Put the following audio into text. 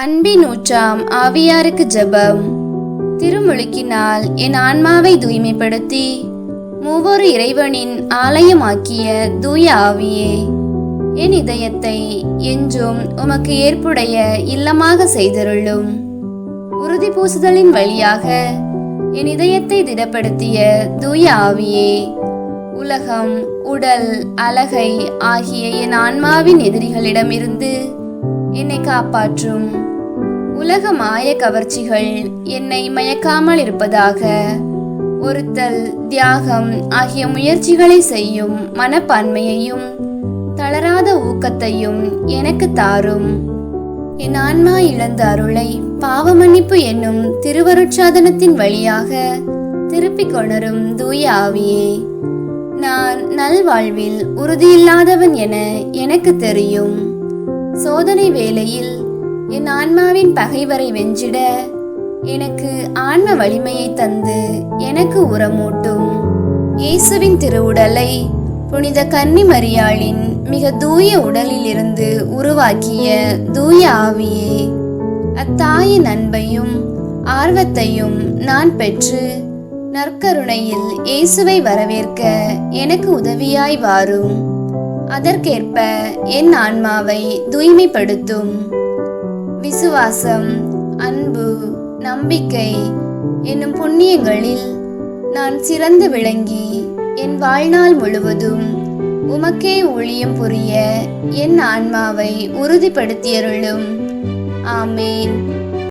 அன்பின் ஊற்றாம் ஆவியாருக்கு ஜெபம். திருமுழுக்கினால் என் ஆன்மாவை தூய்மைப்படுத்தி மூவொரு இறைவனின் ஆலயமாக்கிய தூய ஆவியே என் இதயத்தை என்றும் உமக்கு ஏற்புடைய இல்லமாக செய்தருளும். உறுதி பூசுதலின் வழியாக என் இதயத்தை திடப்படுத்திய தூய ஆவியே உலகம் உடல் அழகை ஆகிய என் ஆன்மாவின் எதிரிகளிடமிருந்து என்னை காப்பாற்றும். உலக மாய கவர்ச்சிகள் என்னை மயக்காமல் இருப்பதாக. ஒருத்தல் தியாகம் ஆகிய முயற்சிகளை செய்யும் மனப்பான்மையையும் தளராத ஊக்கத்தையும் எனக்கு தாரும். என் ஆன்மா இழந்த அருளை பாவமன்னிப்பு என்னும் திருவருட்சாதனத்தின் வழியாக திருப்பிக் கொணரும் தூய ஆவியே. நான் நல்வாழ்வில் உறுதியில்லாதவன் என எனக்கு தெரியும். சோதனை வேளையில் என் ஆன்மாவின் பகைவரை வென்றிட எனக்கு ஆன்ம வலிமையை தந்து எனக்கு உரமூட்டும். இயேசுவின் திருவுடலை புனித கன்னி மரியாளின் மிக தூய உடலிலிருந்து உருவாக்கிய தூய ஆவியே அத்தாயின் அன்பையும் ஆர்வத்தையும் நான் பெற்று நற்கருணையில் இயேசுவை வரவேற்க எனக்கு உதவியாய் வாரும். அதற்கேற்ப என் ஆன்மாவை தூய்மைப்படுத்தும். விசுவாசம் அன்பு நம்பிக்கை என்னும் புண்ணியங்களில் நான் சிறந்து விளங்கி என் வாழ்நாள் முழுவதும் உமக்கே ஊழியம் புரிய என் ஆன்மாவை உறுதிப்படுத்தியருளும். ஆமேன்.